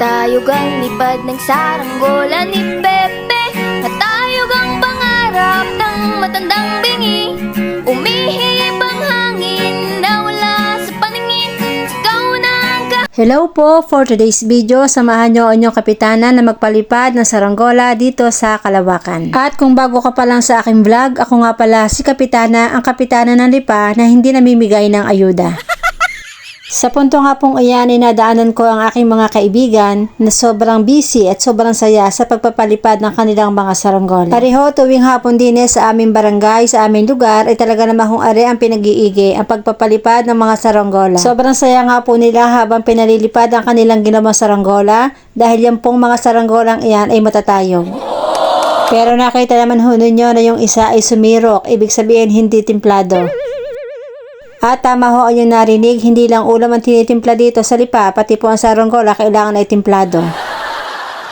Patayog ang lipad ng saranggola ni Pepe Patayog ang pangarap ng matandang bingi Umihip ang hangin na wala sa paningin Ikaw na ang Hello po! For today's video, samahan nyo ang inyong kapitana na magpalipad ng saranggola dito sa Kalawakan. At kung bago ka pa lang sa aking vlog, ako nga pala si Kapitana, ang kapitana ng lipa na hindi namimigay ng ayuda. Sa punto nga pong iyan, inadaanan ko ang aking mga kaibigan na sobrang busy at sobrang saya sa pagpapalipad ng kanilang mga saranggola. Pareho tuwing hapon din eh, sa aming barangay, sa aming lugar, ay talaga naman kung are ang pinag-iigi ang pagpapalipad ng mga saranggola. Sobrang saya nga po nila habang pinalilipad ang kanilang ginawang saranggola dahil yan pong mga saranggolang iyan ay matatayog. Pero nakita naman ho ninyo na yung isa ay sumirok, ibig sabihin hindi timplado. At tama ho ang inyong narinig, hindi lang ulam ang tinitimpla dito sa lipa, pati po ang saranggola kailangan ay timplado.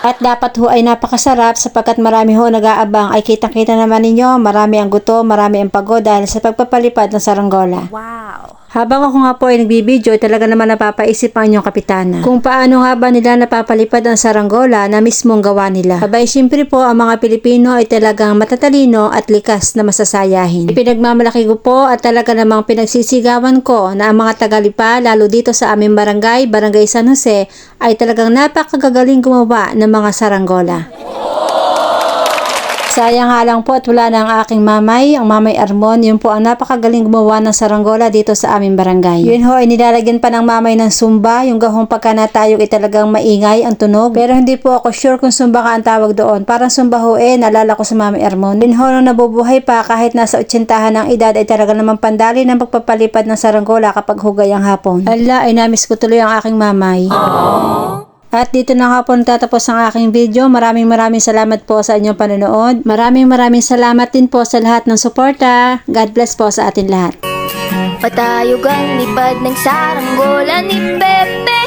At dapat ho ay napakasarap sapagkat marami ho nag-aabang ay kitang-kita naman ninyo, marami ang guto, marami ang pagod dahil sa pagpapalipad ng saranggola. Wow! Habang ako nga po ay nagbibideo, talaga naman napapaisip ang inyong kapitana. Kung paano nga ba nila napapalipad ang saranggola na mismong gawa nila. Abay, syempre po, ang mga Pilipino ay talagang matatalino at likas na masasayahin. Ipinagmamalaki ko po at talaga namang pinagsisigawan ko na ang mga tagalipa, lalo dito sa aming barangay, Barangay San Jose, ay talagang napakagagaling gumawa ng mga saranggola. Sayang nga lang po at wala na ang aking mamay, ang mamay Armon, yun po ang napakagaling gumawa ng saranggola dito sa aming barangay. Yun ho ay nilalagyan pa ng mamay ng sumba, yung gahong pagka natayog ay talagang maingay ang tunog. Pero hindi po ako sure kung sumba ka ang tawag doon. Parang sumba ho eh, nalala ko sa mamay Armon. Yun ho nung nabubuhay pa kahit nasa 80 ng edad ay talaga naman pandali ng pagpapalipad ng saranggola kapag hugay ang hapon. Ala, ay namiss ko tuloy ang aking mamay. At dito na nga po natatapos ang aking video. Maraming maraming salamat po sa inyong panonood. Maraming maraming salamat din po sa lahat ng suporta. God bless po sa atin lahat. Patayog ang lipad ng saranggola ni Pepe